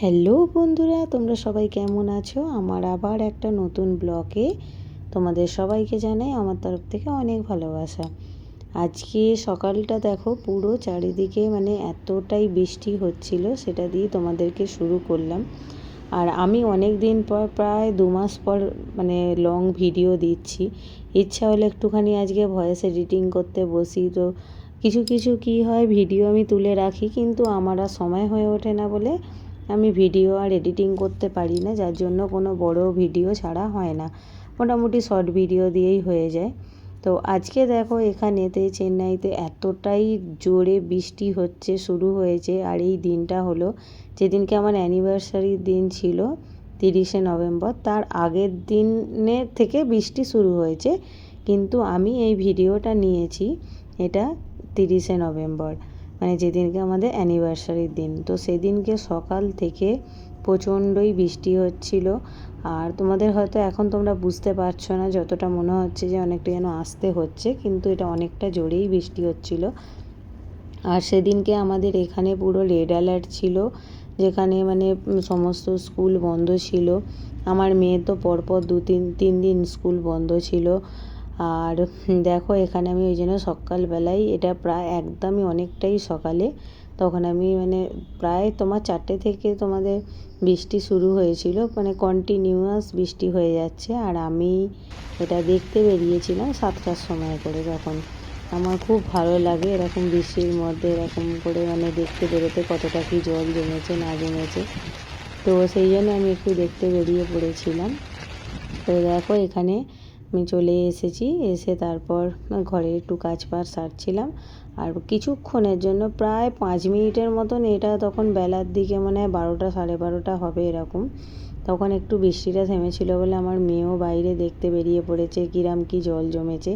Hello বন্ধুরা, তোমরা সবাই কেমন আছো? আমার আবার একটা নতুন ব্লগে তোমাদের সবাইকে জানাই আমার তরফ থেকে অনেক ভালোবাসা। আজকে সকালটা দেখো পুরো চারিদিকে মানে এতটাই বৃষ্টি হচ্ছিল, সেটা দিয়ে তোমাদেরকে শুরু করলাম। আর আমি অনেক দিন পর প্রায় দু মাস পর মানে লং ভিডিও দিচ্ছি। ইচ্ছা হলে একটুখানি আজকে ভয়েস এডিটিং করতে বসি। তো কিছু কিছু কি হয় ভিডিও আমি তুলে রাখি, কিন্তু আমার আর সময় হয়ে ওঠে না বলে আমি ভিডিও আর এডিটিং করতে পারি না, যার জন্য কোনো বড় ভিডিও ছাড়া হয় না। মোটামুটি শর্ট ভিডিও দিয়েই হয়ে যায়। তো আজকে দেখো এখানেতে চেন্নাইতে এতটাই জোরে বৃষ্টি হচ্ছে, শুরু হয়েছে, আর এই দিনটা হলো যেদিনকে আমার অ্যানিভার্সারির দিন ছিল, তিরিশে নভেম্বর, তার আগের দিনের থেকে বৃষ্টি শুরু হয়েছে। কিন্তু আমি এই ভিডিওটা নিয়েছি, এটা তিরিশে নভেম্বর। মানে যেদিনকে আমাদের অ্যানিভার্সারির দিন। তো সেদিনকে সকাল থেকে প্রচণ্ডই বৃষ্টি হচ্ছিল। আর তোমাদের হয়তো এখন তোমরা বুঝতে পারছ না, যতটা মনে হচ্ছে যে অনেকটা যেন আসতে হচ্ছে, কিন্তু এটা অনেকটা জোরেই বৃষ্টি হচ্ছিল। আর সেদিনকে আমাদের এখানে পুরো রেড অ্যালার্ট ছিল, যেখানে মানে সমস্ত স্কুল বন্ধ ছিল। আমার মেয়ে তো পরপর দু তিন তিন দিন স্কুল বন্ধ ছিল। আর দেখো, এখানে আমি ওই জন্য সকালবেলাই এটা প্রায় একদমই অনেকটাই সকালে। তখন আমি মানে প্রায় তোমার চারটে থেকে তোমাদের বৃষ্টি শুরু হয়েছিল মানে কন্টিনিউয়াস বৃষ্টি হয়ে যাচ্ছে। আর আমি এটা দেখতে বেরিয়েছিলাম সাতটার সময় করে তখন আমার খুব ভালো লাগে এরকম বৃষ্টির মধ্যে, এরকম করে মানে দেখতে বেরোতে কতটা কি জল জমেছে, না জমেছে। তো সেই জন্য আমি একটু দেখতে বেরিয়ে পড়েছিলাম। তো দেখো, এখানে আমি চলে এসেছি, এসে তারপর ঘরে একটু কাজ পার সারছিলাম। আর কিছুক্ষণের জন্য প্রায় পাঁচ মিনিটের মতন এটা তখন বেলার দিকে মানে বারোটা, সাড়ে বারোটা হবে এরকম। তখন একটু বৃষ্টিটা থেমেছিল বলে আমার মেয়েও বাইরে দেখতে বেরিয়ে পড়েছে, কিরাম কি জল জমেছে।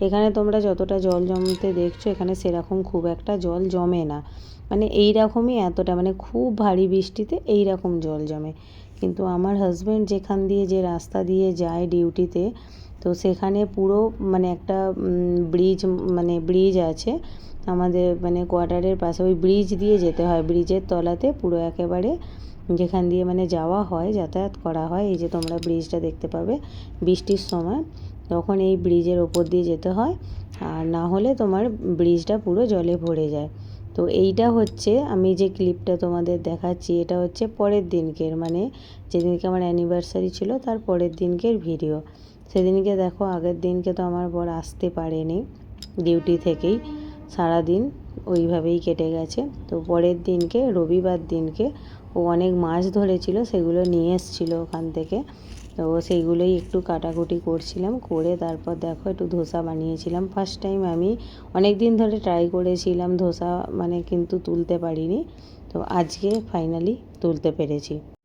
এখানে তোমরা যতটা জল জমতে দেখছ, এখানে সেরকম খুব একটা জল জমে না। মানে এই রকমই এতটা মানে খুব ভারী বৃষ্টিতে এই রকম জল জমে। কিন্তু আমার হাজব্যান্ড যেখান দিয়ে যে রাস্তা দিয়ে যায় ডিউটিতে তো সেখানে পুরো মানে একটা ব্রিজ মানে ব্রিজ আছে। আমাদের মানে কোয়ার্টারের পাশে ওই ব্রিজ দিয়ে যেতে হয়। ব্রিজের তলাতে পুরো একেবারে যেখান দিয়ে মানে যাওয়া হয়, যাতায়াত করা হয়। এই যে তোমরা ব্রিজটা দেখতে পাবে বৃষ্টির সময়। তখন এই ব্রিজের ওপর দিয়ে যেতে হয়। আর না হলে তোমার ব্রিজটা পুরো জলে ভরে যায়। তো এইটা হচ্ছে, আমি যে ক্লিপটা তোমাদের দেখাচ্ছি, এটা হচ্ছে পরের দিনকের। মানে যেদিনকে আমার অ্যানিভার্সারি ছিল, তার পরের দিনকের ভিডিও সেদিনকে দেখো, আগের দিনকে তো আমার বর আসতে পারেনি, ডিউটি থেকেই। সারাদিন ওইভাবেই কেটে গেছে। তো পরের দিনকে, রবিবার দিনকে ও অনেক মাছ ধরেছিল, সেগুলো নিয়ে এসেছিল ওখান থেকে। তো সেইগুলোই একটু কাটাকুটি করছিলাম, করে তারপর দেখো একটু ধোসা বানিয়েছিলাম। ফার্স্ট টাইম আমি অনেক দিন ধরে ট্রাই করেছিলাম ধোসা মানে কিন্তু তুলতে পারিনি। তো আজকে ফাইনালি তুলতে পেরেছি।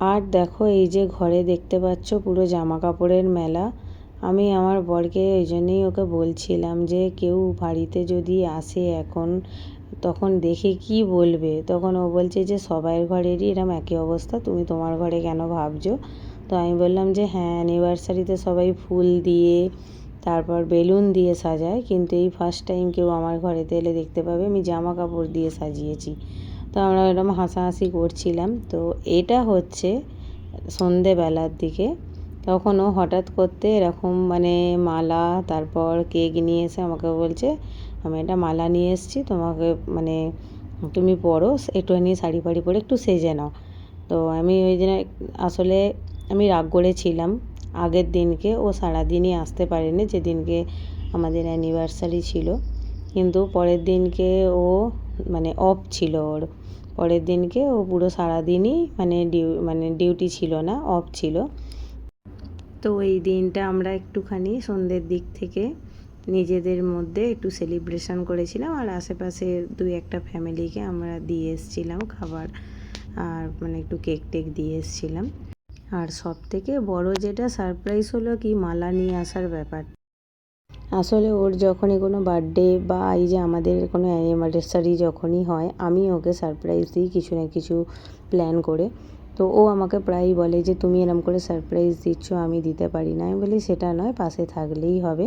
আর দেখো এই যে ঘরে দেখতে পাচ্ছ পুরো জামা কাপড়ের মেলা। আমি আমার বরকে ওই জন্যেই ওকে বলছিলাম যে কেউ বাড়িতে যদি আসে এখন, তখন দেখে কি বলবে? তখন ও বলছে যে সবাইয়ের ঘরেরই এরম একই অবস্থা, তুমি তোমার ঘরে কেন ভাবছ? তো আমি বললাম যে হ্যাঁ অ্যানিভার্সারিতে সবাই ফুল দিয়ে, তারপর বেলুন দিয়ে সাজায়, কিন্তু এই ফার্স্ট টাইম কেউ আমার ঘরেতে এলে দেখতে পাবে আমি জামা কাপড় দিয়ে সাজিয়েছি। তো আমরা এরকম হাসাহাসি করছিলাম। তো এটা হচ্ছে সন্ধেবেলার দিকে। তখনও হঠাৎ করতে এরকম মানে মালা, তারপর কেক নিয়ে এসে আমাকে বলছে, আমি একটা মালা নিয়ে এসেছি, তোমাকে মানে তুমি পরো, একটুখানি শাড়ি ফাড়ি পরে একটু সেজে নাও। তো আমি ওই জন্য আসলে আমি রাগ করেছিলাম আগের দিনকে ও সারাদিনই আসতে পারেনি, যেদিনকে আমাদের অ্যানিভার্সারি ছিল। কিন্তু পরের দিনকে ও মানে অফ ছিল ওর। পরের দিনকে ও পুরো সারাদিনই মানে ডিউ মানে ডিউটি ছিল না অফ ছিল। তো এই দিনটা আমরা একটুখানি সন্ধ্যের দিক থেকে নিজেদের মধ্যে একটু সেলিব্রেশন করেছিলাম আর আশেপাশে দুই একটা ফ্যামিলিকে আমরা দিয়ে এসেছিলাম খাবার আর মানে একটু কেক টেক দিয়ে এসেছিলাম। আর সব থেকে বড় যেটা সারপ্রাইজ হলো কি মালা নিয়ে আসার ব্যাপার। আসলে ওর যখনই কোনো বার্থডে বা এই যে আমাদের কোনো অ্যানিভার্সারি যখনই হয়, আমি ওকে সারপ্রাইজ দিই কিছু না কিছু প্ল্যান করে। তো ও আমাকে প্রায়ই বলে যে, তুমি এরম করে সারপ্রাইজ দিচ্ছ, আমি দিতে পারি না। আমি বলি, সেটা নয়, পাশে থাকলেই হবে।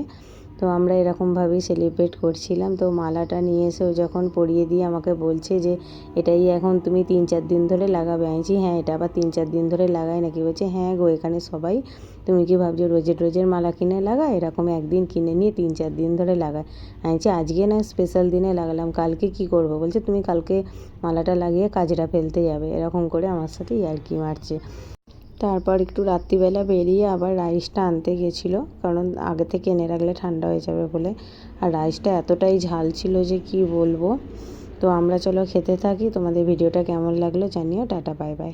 তো আমরা এরকমভাবেই সেলিব্রেট করছিলাম। তো মালাটা নিয়ে এসে ও যখন পরিয়ে দিয়ে আমাকে বলছে যে, এটাই এখন তুমি তিন চার দিন ধরে লাগাবে। আনছি হ্যাঁ এটা আবার তিন চার দিন ধরে লাগাই নাকি? বলছে হ্যাঁ গো, এখানে সবাই, তুমি কি ভাবছ রোজের রোজের মালা কিনে লাগায়? এরকম একদিন কিনে নিয়ে তিন চার দিন ধরে লাগায়। আনছি আজকে না স্পেশাল দিনে লাগালাম, কালকে কি করব? বলছে, তুমি কালকে মালাটা লাগিয়ে কাজটা ফেলতে যাবে। এরকম করে আমার সাথে ইয়ার্কি মারছে। তারপর একটু রাত্রিবেলা বেরিয়ে আবার রাইসটা আনতে গেছিল, কারণ আগে থেকে এনে রাখলে ঠান্ডা হয়ে যাবে বলে। আর রাইসটা এতটাই ঝাল ছিল যে কি বলব। তো আমরা চলো খেতে থাকি। তোমাদের ভিডিওটা কেমন লাগল জানিও। Tata, bye bye.